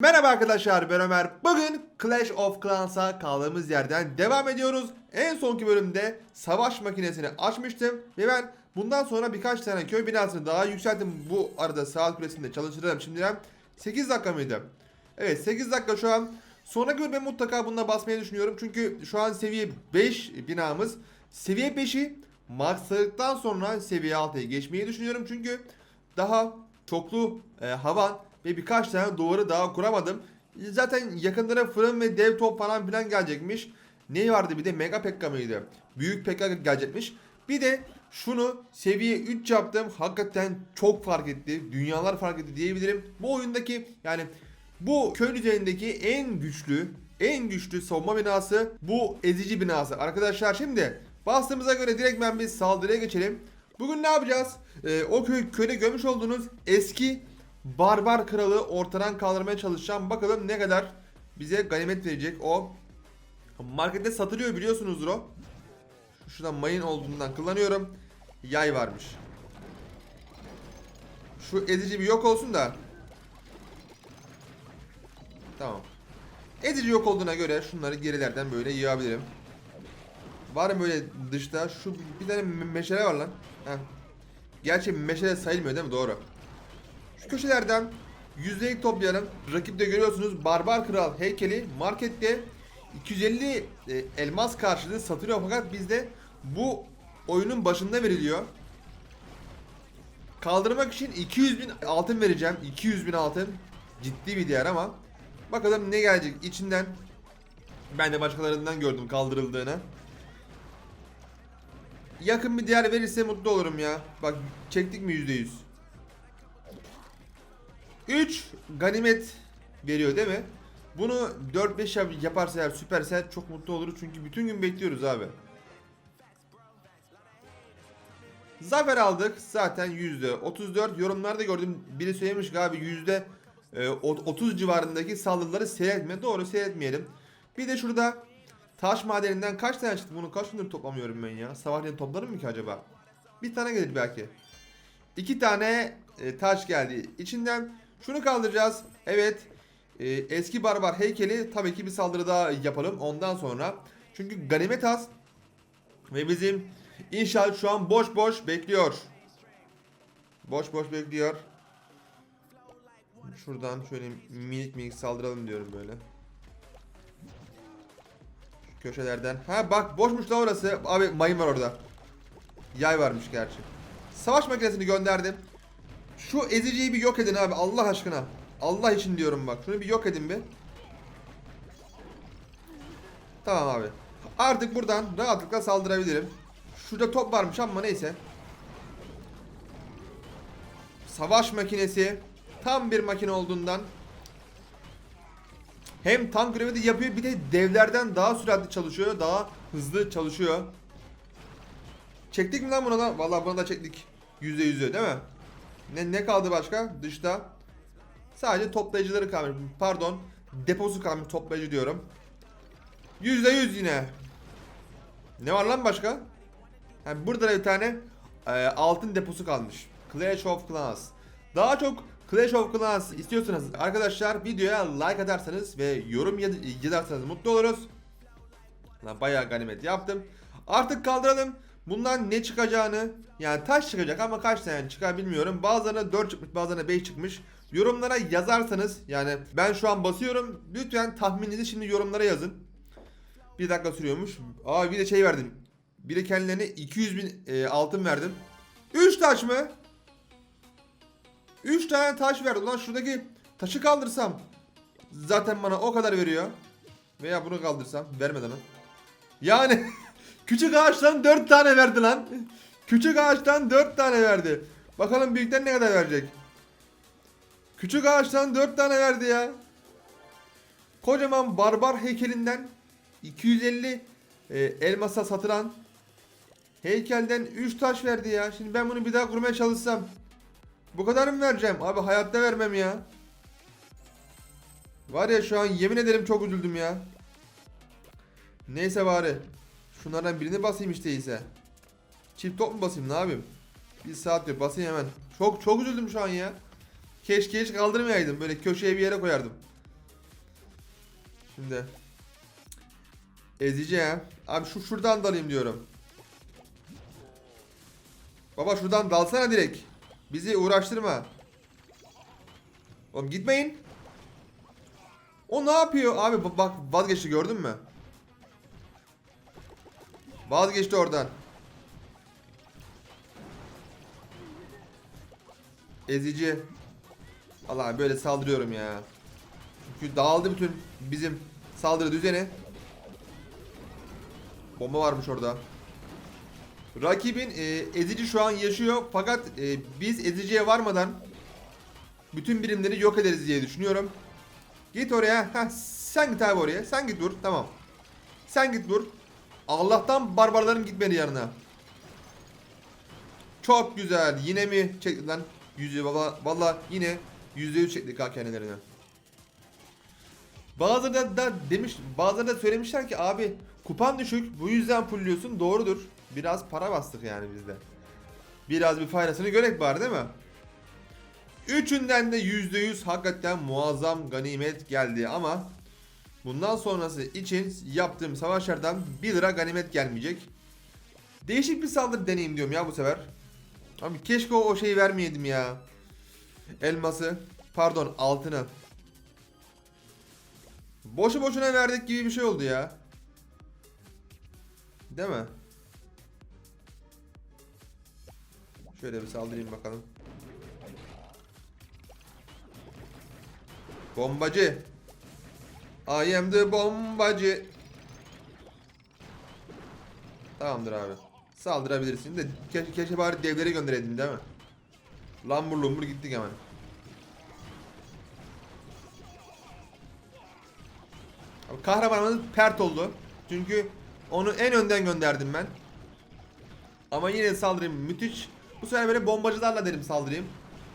Merhaba arkadaşlar ben Ömer. Bugün Clash of Clans'a kaldığımız yerden devam ediyoruz. En sonki bölümde savaş makinesini açmıştım ve ben bundan sonra birkaç tane köy binasını daha yükselttim. Bu arada saat kulesinde çalıştırırım şimdiden. 8 dakika mıydı? Evet 8 dakika şu an. Sonraki bölüme mutlaka bununla basmayı düşünüyorum. Çünkü şu an seviye 5 binamız. Seviye 5'i maxladıktan sonra seviye 6'ya geçmeyi düşünüyorum. Çünkü daha çoklu e, havan ve birkaç tane duvarı daha kuramadım. Zaten yakınlara fırın ve dev top falan filan gelecekmiş. Ne vardı bir de Mega Pekka mıydı? Büyük Pekka gelecekmiş. Bir de şunu seviye 3 yaptım. Hakikaten çok fark etti. Dünyalar fark etti diyebilirim. Bu oyundaki yani bu köy üzerindeki en güçlü en güçlü savunma binası bu ezici binası. Arkadaşlar şimdi bastığımıza göre direkt ben bir saldırıya geçelim. Bugün ne yapacağız? Ee, o köy, köyde görmüş olduğunuz eski barbar kralı ortadan kaldırmaya çalışacağım. Bakalım ne kadar bize ganimet verecek o. Markette satılıyor biliyorsunuzdur o. Şuradan mayın olduğundan kullanıyorum. Yay varmış. Şu ezici bir yok olsun da. Tamam. Ezici yok olduğuna göre şunları gerilerden böyle yığabilirim. Var mı böyle dışta? Şu bir tane me- meşale var lan. Heh. Gerçi meşale sayılmıyor değil mi? Doğru. Şu köşelerden yüzdelik toplayalım. Rakipte görüyorsunuz Barbar Kral heykeli markette 250 e, elmas karşılığı satılıyor fakat bizde bu oyunun başında veriliyor. Kaldırmak için 200 bin altın vereceğim. 200 bin altın. Ciddi bir değer ama. Bakalım ne gelecek içinden. Ben de başkalarından gördüm kaldırıldığını. Yakın bir değer verirse mutlu olurum ya. Bak çektik mi %100? 3 ganimet veriyor değil mi? Bunu 4-5 yap- yaparsa eğer Supercell çok mutlu oluruz çünkü bütün gün bekliyoruz abi. Zafer aldık zaten %34 yorumlarda gördüm biri söylemiş abi yüzde e, o- 30 civarındaki saldırıları seyretme doğru seyretmeyelim. Bir de şurada taş madeninden kaç tane çıktı bunu kaç gündür toplamıyorum ben ya sabahleyin toplarım mı ki acaba? Bir tane gelir belki. İki tane e, taş geldi. İçinden şunu kaldıracağız. Evet. e, eski barbar heykeli tabii ki bir saldırı daha yapalım ondan sonra. Çünkü ganimet. Ve bizim inşaat şu an boş boş bekliyor. Boş boş bekliyor. Şuradan şöyle minik minik saldıralım diyorum böyle. Şu köşelerden. Ha bak boşmuş da orası. Abi mayın var orada. Yay varmış gerçi. Savaş makinesini gönderdim. Şu eziciyi bir yok edin abi Allah aşkına. Allah için diyorum bak. Şunu bir yok edin bir. Tamam abi. Artık buradan rahatlıkla saldırabilirim. Şurada top varmış ama neyse. Savaş makinesi tam bir makine olduğundan hem tank görevi de yapıyor bir de devlerden daha süratli çalışıyor, daha hızlı çalışıyor. Çektik mi lan buna da? Vallahi buna da çektik. Yüzde yüzü değil mi? Ne, ne kaldı başka? Dışta. Sadece toplayıcıları kalmış. Pardon. Deposu kalmış toplayıcı diyorum. Yüzde yüz yine. Ne var lan başka? Ha, burada da bir tane e, altın deposu kalmış. Clash of Clans. Daha çok Clash of Clans istiyorsanız arkadaşlar videoya like atarsanız ve yorum yaz- yazarsanız mutlu oluruz. Lan bayağı ganimet yaptım. Artık kaldıralım. Bundan ne çıkacağını yani taş çıkacak ama kaç tane çıkar bilmiyorum. Bazılarına 4 çıkmış bazılarına 5 çıkmış. Yorumlara yazarsanız yani ben şu an basıyorum. Lütfen tahmininizi şimdi yorumlara yazın. Bir dakika sürüyormuş. Aa bir de şey verdim. Biri kendilerine 200 bin e, altın verdim. 3 taş mı? 3 tane taş verdi. Ulan şuradaki taşı kaldırsam zaten bana o kadar veriyor. Veya bunu kaldırsam vermedi lan. Yani küçük ağaçtan 4 tane verdi lan. Küçük ağaçtan 4 tane verdi. Bakalım büyükten ne kadar verecek. Küçük ağaçtan 4 tane verdi ya. Kocaman barbar heykelinden 250 e, elmasa satılan heykelden 3 taş verdi ya. Şimdi ben bunu bir daha kurmaya çalışsam bu kadar mı vereceğim? Abi hayatta vermem ya. Var ya şu an yemin ederim çok üzüldüm ya. Neyse bari. Şunlardan birini basayım işte ise. Çift top mu basayım ne yapayım? Bir saat diyor basayım hemen. Çok çok üzüldüm şu an ya. Keşke hiç kaldırmayaydım. Böyle köşeye bir yere koyardım. Şimdi. Ya. Abi şu şuradan dalayım diyorum. Baba şuradan dalsana direkt. Bizi uğraştırma. Oğlum gitmeyin. O ne yapıyor? Abi ba- bak vazgeçti gördün mü? Vazgeçti oradan. Ezici. Allah böyle saldırıyorum ya. Çünkü dağıldı bütün bizim saldırı düzeni. Bomba varmış orada. Rakibin e, ezici şu an yaşıyor fakat e, biz eziciye varmadan bütün birimleri yok ederiz diye düşünüyorum. Git oraya. Heh, sen git abi oraya. Sen git dur. Tamam. Sen git dur. Allah'tan barbarların gitmedi yanına. Çok güzel. Yine mi çekti lan? Yüzü valla, valla yine yüzde yüz çektik kendilerine. Bazıları da, da demiş, bazıları da söylemişler ki abi kupan düşük bu yüzden pulluyorsun doğrudur. Biraz para bastık yani bizde. Biraz bir faydasını görek bari değil mi? Üçünden de yüzde yüz hakikaten muazzam ganimet geldi ama bundan sonrası için yaptığım savaşlardan 1 lira ganimet gelmeyecek. Değişik bir saldırı deneyim diyorum ya bu sefer. Abi keşke o, şeyi vermeyeydim ya. Elması. Pardon altını. Boşu boşuna verdik gibi bir şey oldu ya. Değil mi? Şöyle bir saldırayım bakalım. Bombacı. I am the bombacı. Tamamdır abi. Saldırabilirsin de keşke, keşke bari devleri göndereydin değil mi? Lambur lumbur gittik hemen. Abi kahramanımız pert oldu. Çünkü onu en önden gönderdim ben. Ama yine saldırayım müthiş. Bu sefer böyle bombacılarla dedim saldırayım.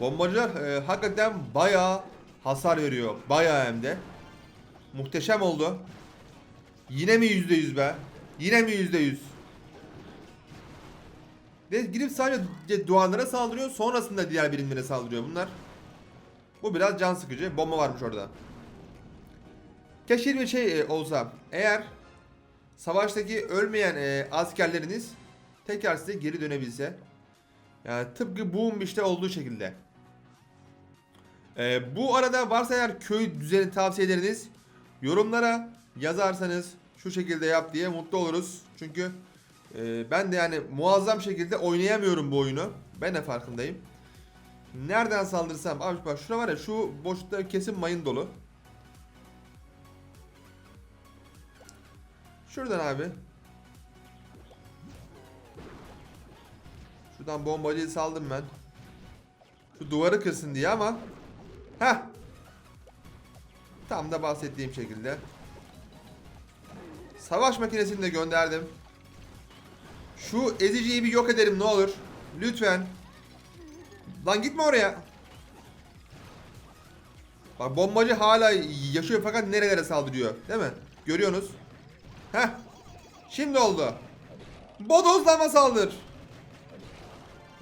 Bombacılar e, hakikaten bayağı hasar veriyor. Bayağı hem de. Muhteşem oldu. Yine mi yüzde yüz be? Yine mi yüzde yüz? Ve gidip sadece duvarlara saldırıyor. Sonrasında diğer birimlere saldırıyor bunlar. Bu biraz can sıkıcı. Bomba varmış orada. Keşke bir şey e, olsa. Eğer savaştaki ölmeyen e, askerleriniz tekrar size geri dönebilse. Yani tıpkı Boom işte olduğu şekilde. E, bu arada varsa eğer köy düzeni tavsiyeleriniz yorumlara yazarsanız şu şekilde yap diye mutlu oluruz. Çünkü e, ben de yani muazzam şekilde oynayamıyorum bu oyunu. Ben de farkındayım. Nereden saldırsam? Abi bak şuna var ya şu boşlukta kesin mayın dolu. Şuradan abi. Şuradan bombacıyı saldım ben. Şu duvarı kırsın diye ama. Heh. Tam da bahsettiğim şekilde. Savaş makinesini de gönderdim. Şu eziciyi bir yok edelim ne olur. Lütfen. Lan gitme oraya. Bak bombacı hala yaşıyor fakat nerelere saldırıyor. Değil mi? Görüyorsunuz. Heh. Şimdi oldu. Bodozlama saldır.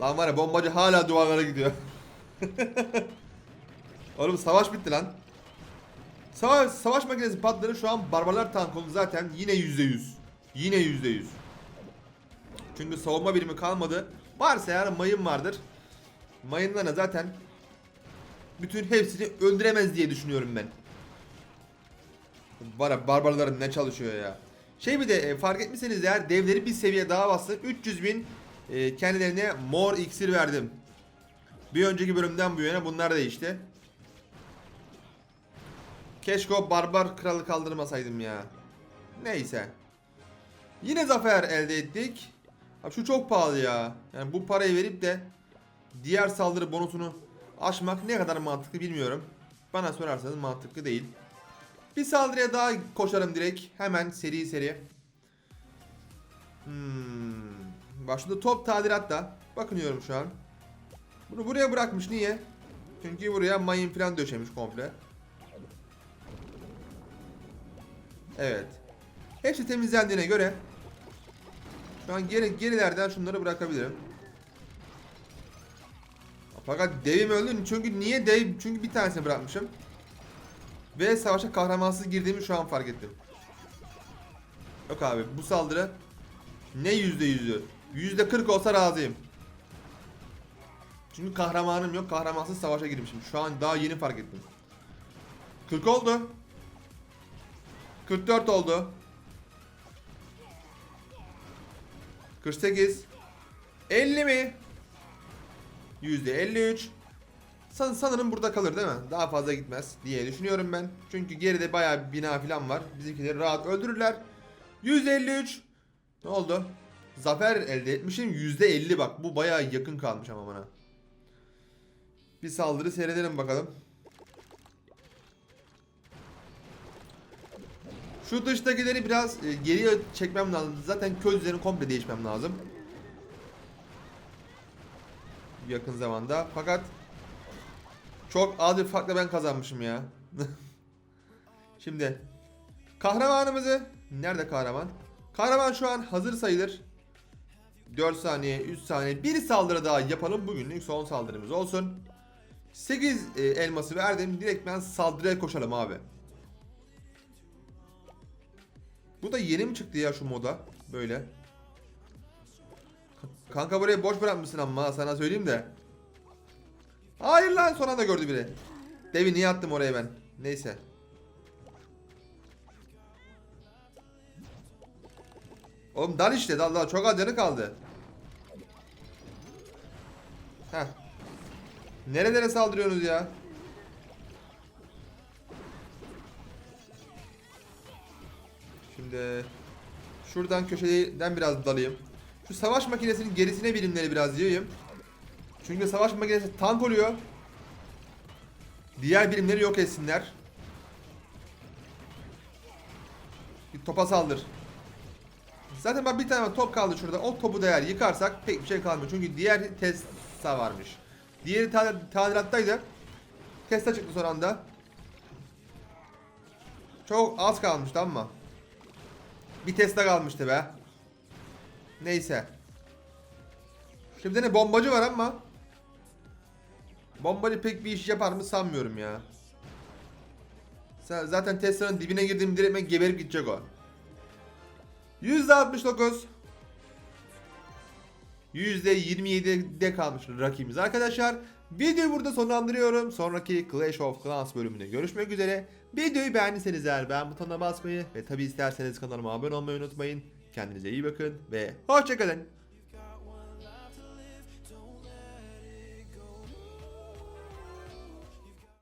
Lan var ya bombacı hala duvarlara gidiyor. Oğlum savaş bitti lan. Savaş, savaş makinesi patladı şu an barbarlar tankonu zaten yine yüzde yüz. Yine yüzde yüz. Çünkü savunma birimi kalmadı. Varsa eğer mayın vardır. Mayınlarına zaten bütün hepsini öldüremez diye düşünüyorum ben. Var barbarların ne çalışıyor ya. Şey bir de e, fark etmişseniz eğer devleri bir seviye daha bastım. 300 bin e, kendilerine mor iksir verdim. Bir önceki bölümden bu yana bunlar değişti. Keşke o barbar kralı kaldırmasaydım ya. Neyse. Yine zafer elde ettik. Abi şu çok pahalı ya. Yani bu parayı verip de diğer saldırı bonusunu aşmak ne kadar mantıklı bilmiyorum. Bana sorarsanız mantıklı değil. Bir saldırıya daha koşarım direkt. Hemen seri seri. Hmm. Başında top tadilat da. Bakınıyorum şu an. Bunu buraya bırakmış. Niye? Çünkü buraya mayın falan döşemiş komple. Evet. Hepsi temizlendiğine göre şu an geri, gerilerden şunları bırakabilirim. Fakat devim öldü çünkü niye dev? Çünkü bir tanesini bırakmışım. Ve savaşa kahramansız girdiğimi şu an fark ettim. Yok abi bu saldırı ne yüzde yüzü? Yüzde kırk olsa razıyım. Çünkü kahramanım yok. Kahramansız savaşa girmişim. Şu an daha yeni fark ettim. 40 oldu. 44 oldu. 48 50 mi? %53 San, sanırım burada kalır değil mi? Daha fazla gitmez diye düşünüyorum ben. Çünkü geride bayağı bir bina falan var. Bizimkileri rahat öldürürler. %53 Ne oldu? Zafer elde etmişim %50 bak. Bu bayağı yakın kalmış ama bana. Bir saldırı seyredelim bakalım. Şu dıştakileri biraz e, geriye çekmem lazım. Zaten köz üzerini komple değişmem lazım. Yakın zamanda. Fakat çok az bir farkla ben kazanmışım ya. Şimdi kahramanımızı nerede kahraman? Kahraman şu an hazır sayılır. 4 saniye, 3 saniye, bir saldırı daha yapalım. Bugünlük son saldırımız olsun. 8 e, elması verdim. Direkt ben saldırıya koşalım abi. Bu da yeni mi çıktı ya şu moda? Böyle. Ka- Kanka burayı boş bırakmışsın ama sana söyleyeyim de. Hayır lan son anda gördü biri. Devi niye attım oraya ben? Neyse. Oğlum dal işte dal dal çok az canı kaldı. Heh. Nerelere saldırıyorsunuz ya? Şimdi şuradan köşeden biraz dalayım. Şu savaş makinesinin gerisine birimleri biraz yiyeyim. Çünkü savaş makinesi tank oluyor. Diğer birimleri yok etsinler. Bir topa saldır. Zaten bak bir tane top kaldı şurada. O topu da eğer yıkarsak pek bir şey kalmıyor. Çünkü diğer Tesla varmış. Diğeri ta- tadilattaydı. Tesla çıktı son anda. Çok az kalmıştı ama. Bir Tesla kalmıştı be. Neyse. Şimdi ne bombacı var ama. Bombacı pek bir iş yapar mı sanmıyorum ya. Zaten Tesla'nın dibine girdiğim direkt geberip gidecek o. %69 %27'de kalmış rakibimiz arkadaşlar. Videoyu burada sonlandırıyorum. Sonraki Clash of Clans bölümünde görüşmek üzere. Videoyu beğendiyseniz eğer beğen butonuna basmayı ve tabi isterseniz kanalıma abone olmayı unutmayın. Kendinize iyi bakın ve hoşçakalın.